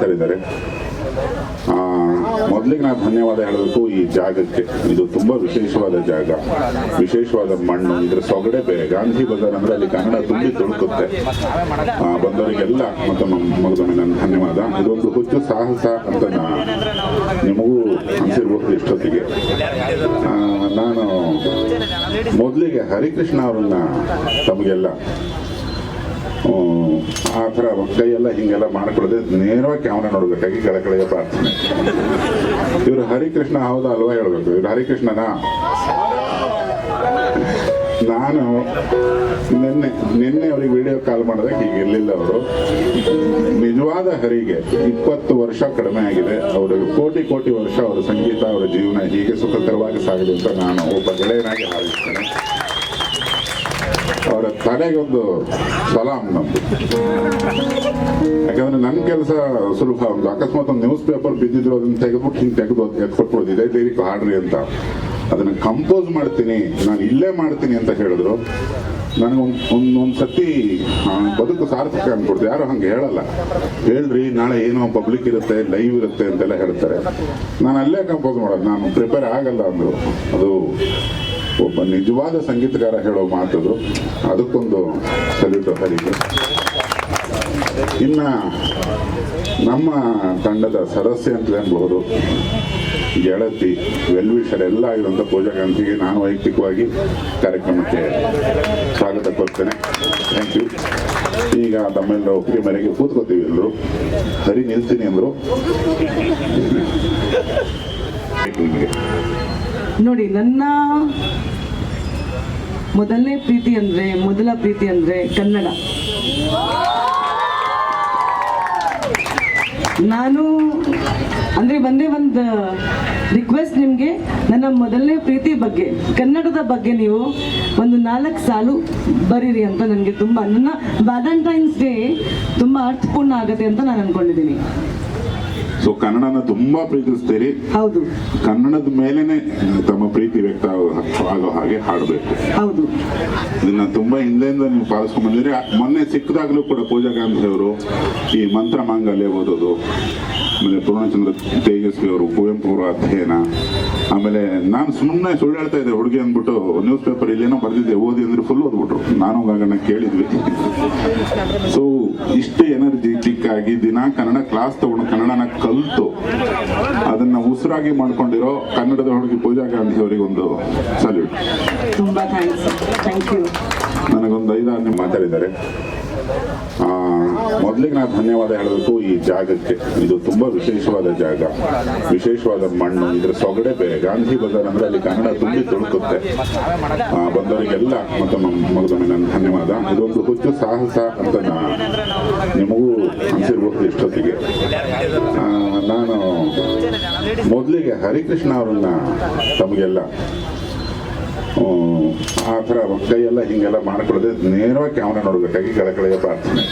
ಮಾತಾಡಿದ್ದಾರೆ ಮೊದಲಿಗೆ ನಾನು ಧನ್ಯವಾದ ಹೇಳಬೇಕು ಈ ಜಾಗಕ್ಕೆ ಇದು ತುಂಬಾ ವಿಶೇಷವಾದ ಜಾಗ. ವಿಶೇಷವಾದ ಮಣ್ಣು, ಇದ್ರ ಸೊಗಡೆ ಬೇರೆ ಗಾಂಧಿ ಬಜಾರ್ ಅಂದ್ರೆ ಅಲ್ಲಿ ಕನ್ನಡ ತುಂಬಿ ತುಳುಕುತ್ತೆ. ಬಂದವರಿಗೆಲ್ಲ ಮತ್ತೊಮ್ಮೆ ಮಗದೊಮ್ಮೆ ನನ್ನ ಧನ್ಯವಾದ. ಇದೊಂದು ಹುಚ್ಚು ಸಾಹಸ ಅಂತ ನಿಮಗೂ ಅನಿಸಿರ್ಬೋದು ಇಷ್ಟೊತ್ತಿಗೆ. ನಾನು ಮೊದಲಿಗೆ ಹರಿಕೃಷ್ಣ ಅವರನ್ನ ತಮಗೆಲ್ಲ ಆ ಥರ ಕೈಯೆಲ್ಲ ಹಿಂಗೆಲ್ಲ ಮಾಡ್ಕೊಳ್ಳದೆ ನೇರವಾಗಿ ಕ್ಯಾಮ್ರಾ ನೋಡ್ಬೇಕಾಗಿ ಕಳಕಳೆಯ ಪ್ರಾರ್ಥನೆ. ಇವರು ಹರಿಕೃಷ್ಣ ಹೌದಾ ಅಲ್ವಾ ಹೇಳ್ಬೇಕು. ಇವ್ರು ಹರಿಕೃಷ್ಣನಾ? ನಾನು ನಿನ್ನೆ ನಿನ್ನೆ ಅವ್ರಿಗೆ ವಿಡಿಯೋ ಕಾಲ್ ಮಾಡಿದಾಗ ಹೀಗೆ ಇರಲಿಲ್ಲ ಅವರು. ನಿಜವಾದ ಹರಿಗೆ ಇಪ್ಪತ್ತು ವರ್ಷ ಕಡಿಮೆ ಆಗಿದೆ. ಅವರು ಕೋಟಿ ಕೋಟಿ ವರ್ಷ ಅವರ ಸಂಗೀತ, ಅವರ ಜೀವನ ಹೀಗೆ ಸುಖಕರವಾಗಿ ಸಾಗಿದೆ ಅಂತ ನಾನು ಒಬ್ಬ ಗೆಳೆಯನಾಗಿ ಹಾರೈಸ್ತೇನೆ ಅವರ ತಲೆಗೊಂದು ಸಲಾಂ ನಮ್ದು. ಯಾಕಂದ್ರೆ ನನ್ನ ಕೆಲಸ ಸುಲಭ ಒಂದು ಅಕಸ್ಮಾತ್ ಒಂದು ನ್ಯೂಸ್ ಪೇಪರ್ ಬಿದ್ದಿದ್ರು ಅದನ್ನ ತೆಗೆದ್ಬಿಟ್ಟು ಹಿಂಗೆ ತೆಗೆದು ಎತ್ಕೊಟ್ಬಿಡೋದು. ಇದೇ ಲಿರಿಕ್ ಹಾಡ್ರಿ ಅಂತ. ಅದನ್ನ ಕಂಪೋಸ್ ಮಾಡ್ತೀನಿ. ನಾನು ಇಲ್ಲೇ ಮಾಡ್ತೀನಿ ಅಂತ ಹೇಳಿದ್ರು. ನನಗೆ ಒಂದು ಒಂದು ಒಂದು ಸತಿ ಬದುಕು ಸಾರ್ಥಕ ಅನ್ಕೊಡ್ತು. ಯಾರು ಹಂಗೆ ಹೇಳಲ್ಲ. ಹೇಳ್ರಿ, ನಾಳೆ ಏನೋ ಪಬ್ಲಿಕ್ ಇರುತ್ತೆ ಲೈವ್ ಇರುತ್ತೆ ಅಂತೆಲ್ಲ ಹೇಳ್ತಾರೆ. ನಾನು ಅಲ್ಲೇ ಕಂಪೋಸ್ ಮಾಡೋದು. ನಾನು ಪ್ರಿಪೇರ್ ಆಗಲ್ಲ ಅಂದರು. ಅದು ಒಬ್ಬ ನಿಜವಾದ ಸಂಗೀತಗಾರ ಹೇಳೋ ಮಾತದು. ಅದಕ್ಕೊಂದು ಸಲ್ಯೂಟ್ ಹರಿಗೆ ಇನ್ನು ನಮ್ಮ ತಂಡದ ಸದಸ್ಯ ಅಂತ ಅನ್ಬಹುದು ಗೆಳತಿ ವೆಲ್ವಿಷರ್ ಎಲ್ಲ ಆಗಿರುವಂಥ ಪೂಜಾ ಗಾಂಧಿಗೆ ನಾನು ವೈಯಕ್ತಿಕವಾಗಿ ಕಾರ್ಯಕ್ರಮಕ್ಕೆ ಸ್ವಾಗತ ಕೊಡ್ತೇನೆ ಥ್ಯಾಂಕ್ ಯು ಈಗ ತಮ್ಮೆಲ್ಲ ಒಪ್ಪಿಗೆ ಮೇರೆಗೆ ಕೂತ್ಕೋತೀವಿ ಎಲ್ಲರೂ. ಸರಿ ನಿಲ್ತೀನಿ ಅಂದರು. ನೋಡಿ, ನನ್ನ ಮೊದಲನೇ ಪ್ರೀತಿ ಅಂದ್ರೆ, ಮೊದಲ ಪ್ರೀತಿ ಅಂದ್ರೆ ಕನ್ನಡ. ನಾನು, ಅಂದ್ರೆ ಒಂದೇ ಒಂದು ರಿಕ್ವೆಸ್ಟ್ ನಿಮಗೆ. ನನ್ನ ಮೊದಲನೇ ಪ್ರೀತಿ ಬಗ್ಗೆ, ಕನ್ನಡದ ಬಗ್ಗೆ ನೀವು ಒಂದು ನಾಲ್ಕು ಸಾಲು ಬರೀರಿ ಅಂತ ನನಗೆ ತುಂಬ, ನನ್ನ ವ್ಯಾಲೆಂಟೈನ್ಸ್ ಡೇ ತುಂಬ ಅರ್ಥಪೂರ್ಣ ಆಗುತ್ತೆ ಅಂತ ನಾನು ಅನ್ಕೊಂಡಿದ್ದೀನಿ. ಸೊ ಕನ್ನಡನ ತುಂಬಾ ಪ್ರೀತಿಸ್ತೀರಿ. ಹೌದು. ಕನ್ನಡದ ಮೇಲೇನೆ ತಮ್ಮ ಪ್ರೀತಿ ವ್ಯಕ್ತ ಆಗೋ- ಹಾಗೆ ಹಾಡಬೇಕು. ಹೌದು. ಇದನ್ನ ತುಂಬಾ ಹಿಂದೆಯಿಂದ ನೀವು ಪಾಲಿಸ್ಕೊಂಡ್ ಬಂದಿದ್ರೆ ಮೊನ್ನೆ ಸಿಕ್ಕದಾಗ್ಲೂ ಕೂಡ ಪೂಜಾ ಗಾಂಧಿ ಅವರು ಈ ಮಂತ್ರ ಮಾಂಗಲ್ಯ ಓದೋದು ಆಮೇಲೆ ಪೂರ್ಣಚಂದ್ರ ತೇಜಸ್ವಿ ಅವರು ಕುವೆಂಪು ಅವರ ಅಧ್ಯಯನ ಆಮೇಲೆ ನಾನು ಸುಮ್ಮನೆ ಸುಳ್ಳು ಹೇಳ್ತಾ ಇದ್ದೆ ಹುಡುಗಿ ಅಂದ್ಬಿಟ್ಟು ನ್ಯೂಸ್ ಪೇಪರ್ ಇಲ್ಲೇನೋ ಬರೆದಿದ್ದೆ ಓದಿ ಅಂದ್ರೆ ಫುಲ್ ಓದ್ಬಿಟ್ರು. ನಾನು ಗಗನ ಕೇಳಿದ್ವಿ. ಸೊ ಇಷ್ಟು ಎನರ್ಜೆಟಿಕ್ ಆಗಿ ದಿನ ಕನ್ನಡ ಕ್ಲಾಸ್ ತಗೊಂಡು ಕನ್ನಡನ ಕಲ್ತು. ಅದನ್ನ ಉಸಿರಾಗಿ ಮಾಡ್ಕೊಂಡಿರೋ ಕನ್ನಡದ ಹುಡುಗಿ ಪೂಜಾ ಗಾಂಧಿ ಅವರಿಗೆ ಒಂದು ಸಲ್ಯೂಟ್ ನನಗೊಂದು ಐದಾರು ನಿಮ್ಮ ಮಾತಾಡಿದ್ದಾರೆ. ಮೊದಲಿಗೆ ನಾನು ಧನ್ಯವಾದ ಹೇಳಬೇಕು ಈ ಜಾಗಕ್ಕೆ ಇದು ತುಂಬಾ ವಿಶೇಷವಾದ ಜಾಗ. ವಿಶೇಷವಾದ ಮಣ್ಣು, ಇದ್ರ ಸೊಗಡೆ ಬೇರೆ ಗಾಂಧಿ ಬಜಾರ್ ಅಂದ್ರೆ ಅಲ್ಲಿ ಕನ್ನಡ ತುಂಬಿ ತುಳುಕುತ್ತೆ. ಬಂದವರಿಗೆಲ್ಲ ಮತ್ತೊಮ್ಮೆ ಮಗದೊಮ್ಮೆ ನನ್ನ ಧನ್ಯವಾದ. ಇದೊಂದು ಹುಚ್ಚು ಸಾಹಸ ಅಂತ ನಿಮಗೂ ಅನಿಸಿರ್ಬಹುದು ಇಷ್ಟೊತ್ತಿಗೆ. ನಾನು ಮೊದಲಿಗೆ ಹರಿಕೃಷ್ಣ ಅವರನ್ನ ತಮಗೆಲ್ಲ ಆ ಥರ ಕೈಯೆಲ್ಲ ಹಿಂಗೆಲ್ಲ ಮಾಡ್ಕೊಳ್ಳದೆ ನೇರವಾಗಿ ಕ್ಯಾಮ್ರಾ ನೋಡ್ಬೇಕಾಗಿ ಕೆಳಕಳೆಯ ಪ್ರಾರ್ಥನೆ.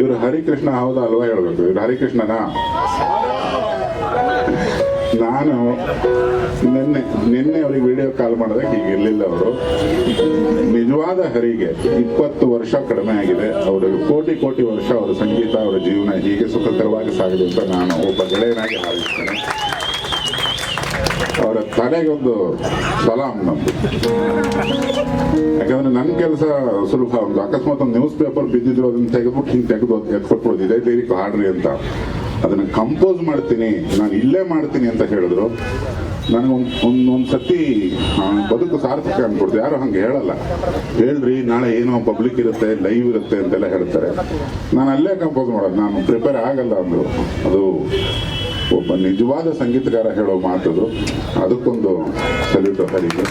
ಇವರು ಹರಿಕೃಷ್ಣ ಹೌದಾ ಅಲ್ವಾ ಹೇಳ್ಬೇಕು. ಇವ್ರು ಹರಿಕೃಷ್ಣನಾ? ನಾನು ನಿನ್ನೆ ನಿನ್ನೆ ಅವ್ರಿಗೆ ವಿಡಿಯೋ ಕಾಲ್ ಮಾಡಿದಾಗ ಹೀಗೆ ಇರಲಿಲ್ಲ ಅವರು. ನಿಜವಾದ ಹರಿಗೆ ಇಪ್ಪತ್ತು ವರ್ಷ ಕಡಿಮೆ ಆಗಿದೆ. ಅವರು ಕೋಟಿ ಕೋಟಿ ವರ್ಷ ಅವರ ಸಂಗೀತ, ಅವರ ಜೀವನ ಹೀಗೆ ಸುಖಕರವಾಗಿ ಸಾಗಲಿ ಅಂತ ನಾನು ಒಬ್ಬ ಗೆಳೆಯನಾಗಿ ಹಾರೈಸ್ತೇನೆ ತಲೆಗೊಂದು ಸಲಾಂ ನಮ್ದು. ಯಾಕಂದ್ರೆ ನನ್ನ ಕೆಲಸ ಸುಲಭ ಒಂದು ಅಕಸ್ಮಾತ್ ಒಂದು ನ್ಯೂಸ್ ಪೇಪರ್ ಬಿದ್ದಿದ್ರು ಅದನ್ನ ತೆಗೆದ್ಬಿಟ್ಟು ಹಿಂಗೆ ತೆಗೆದು ಎತ್ಕೊಟ್ಬಿಡೋದು. ಇದೇ ಬೇರೆ ಹಾಡ್ರಿ ಅಂತ. ಅದನ್ನ ಕಂಪೋಸ್ ಮಾಡ್ತೀನಿ. ನಾನು ಇಲ್ಲೇ ಮಾಡ್ತೀನಿ ಅಂತ ಹೇಳಿದ್ರು. ನನಗೊಂದು ಒಂದು ಒಂದು ಸತಿ ಬದುಕು ಸಾರ್ಥಕ ಅನ್ಕೊಡ್ತು. ಯಾರು ಹಂಗೆ ಹೇಳಲ್ಲ. ಹೇಳ್ರಿ, ನಾಳೆ ಏನೋ ಪಬ್ಲಿಕ್ ಇರುತ್ತೆ ಲೈವ್ ಇರುತ್ತೆ ಅಂತೆಲ್ಲ ಹೇಳ್ತಾರೆ. ನಾನು ಅಲ್ಲೇ ಕಂಪೋಸ್ ಮಾಡೋದು. ನಾನು ಪ್ರಿಪೇರ್ ಆಗಲ್ಲ ಅಂದರು. ಅದು ಒಬ್ಬ ನಿಜವಾದ ಸಂಗೀತಗಾರ ಹೇಳೋ ಮಾತದು. ಅದಕ್ಕೊಂದು ಸಲ್ಯೂಟ್ ಹರಿಗೆ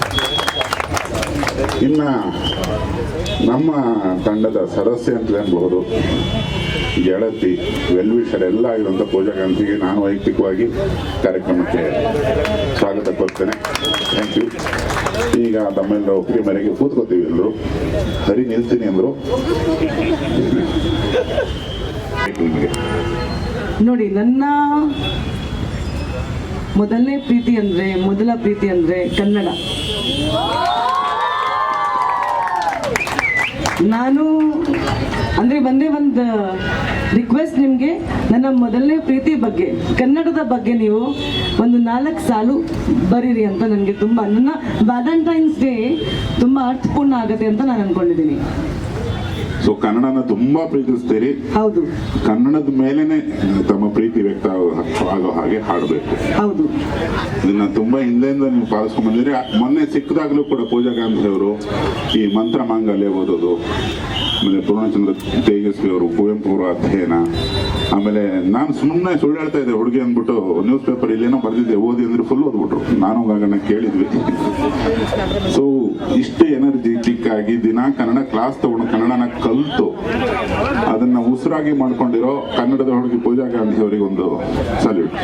ಇನ್ನ ನಮ್ಮ ತಂಡದ ಸದಸ್ಯ ಅಂತ ಅನ್ಬಹುದು ಗೆಳತಿ ವೆಲ್ವಿಷರ್ ಎಲ್ಲ ಆಗಿರುವಂಥ ಪೂಜಾ ಗಾಂಧಿಗೆ ನಾನು ವೈಯಕ್ತಿಕವಾಗಿ ಕಾರ್ಯಕ್ರಮಕ್ಕೆ ಸ್ವಾಗತ ಕೊಡ್ತೇನೆ ಥ್ಯಾಂಕ್ ಯು ಈಗ ತಮ್ಮೆಲ್ಲರ ಒಪ್ಪಿಗೆ ಮೇರೆಗೆ ಕೂತ್ಕೋತೀವಿ ಎಲ್ಲರೂ. ಸರಿ ನಿಲ್ತೀನಿ ಅಂದರು. ನಿಮಗೆ ನೋಡಿ, ನನ್ನ ಮೊದಲನೇ ಪ್ರೀತಿ ಅಂದ್ರೆ, ಮೊದಲ ಪ್ರೀತಿ ಅಂದ್ರೆ ಕನ್ನಡ. ನಾನು ಅಂದ್ರೆ ಒಂದೇ ಒಂದು ರಿಕ್ವೆಸ್ಟ್ ನಿಮಗೆ, ನನ್ನ ಮೊದಲನೇ ಪ್ರೀತಿ ಬಗ್ಗೆ, ಕನ್ನಡದ ಬಗ್ಗೆ ನೀವು ಒಂದು ನಾಲ್ಕು ಸಾಲು ಬರೀರಿ ಅಂತ ನನಗೆ ತುಂಬ, ನನ್ನ ವ್ಯಾಲೆಂಟೈನ್ಸ್ ಡೇ ತುಂಬ ಅರ್ಥಪೂರ್ಣ ಆಗುತ್ತೆ ಅಂತ ನಾನು ಅನ್ಕೊಂಡಿದ್ದೀನಿ. ಸೊ ಕನ್ನಡನ ತುಂಬಾ ಪ್ರೀತಿಸ್ತೀರಿ ಹೌದು. ಕನ್ನಡದ ಮೇಲೇನೆ ತಮ್ಮ ಪ್ರೀತಿ ವ್ಯಕ್ತ ಆಗೋ- ಹಾಗೆ ಹಾಡಬೇಕು. ಹೌದು. ಇದನ್ನ ತುಂಬಾ ಹಿಂದೆಯಿಂದ ನೀವು ಪಾಲಿಸ್ಕೊಂಡ್ ಬಂದಿರಿ ಮೊನ್ನೆ ಸಿಕ್ಕದಾಗ್ಲೂ ಕೂಡ ಪೂಜಾ ಗಾಂಧಿ ಅವರು ಈ ಮಂತ್ರ ಮಾಂಗಲ್ಯ ಓದೋದು ಆಮೇಲೆ ಪೂರ್ಣಚಂದ್ರ ತೇಜಸ್ವಿ ಅವರು ಕುವೆಂಪು ಅವರ ಅಧ್ಯಯನ ಆಮೇಲೆ ನಾನು ಸುಮ್ಮನೆ ಸುಳ್ಳು ಹೇಳ್ತಾ ಇದ್ದೆ ಹುಡುಗಿ ಅಂದ್ಬಿಟ್ಟು ನ್ಯೂಸ್ ಪೇಪರ್ ಇಲ್ಲೇನೋ ಬರೆದಿದ್ದೆ ಓದಿ ಅಂದ್ರೆ ಫುಲ್ ಓದ್ಬಿಟ್ರು. ನಾನು ಗಗನ ಕೇಳಿದ್ವಿ. ಸೊ ಇಷ್ಟು ಎನರ್ಜೆಟಿಕ್ ಆಗಿ ದಿನ ಕನ್ನಡ ಕ್ಲಾಸ್ ತಗೊಂಡು ಕನ್ನಡನ ಕಲ್ತು. ಅದನ್ನ ಉಸಿರಾಗಿ ಮಾಡ್ಕೊಂಡಿರೋ ಕನ್ನಡದ ಹುಡುಗಿ ಪೂಜಾ ಗಾಂಧಿ ಅವರಿಗೆ ಒಂದು ಸಲ್ಯೂಟ್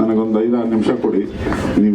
ನನಗೊಂದು ಐದಾರು ನಿಮಿಷ ಕೊಡಿ. ನೀವು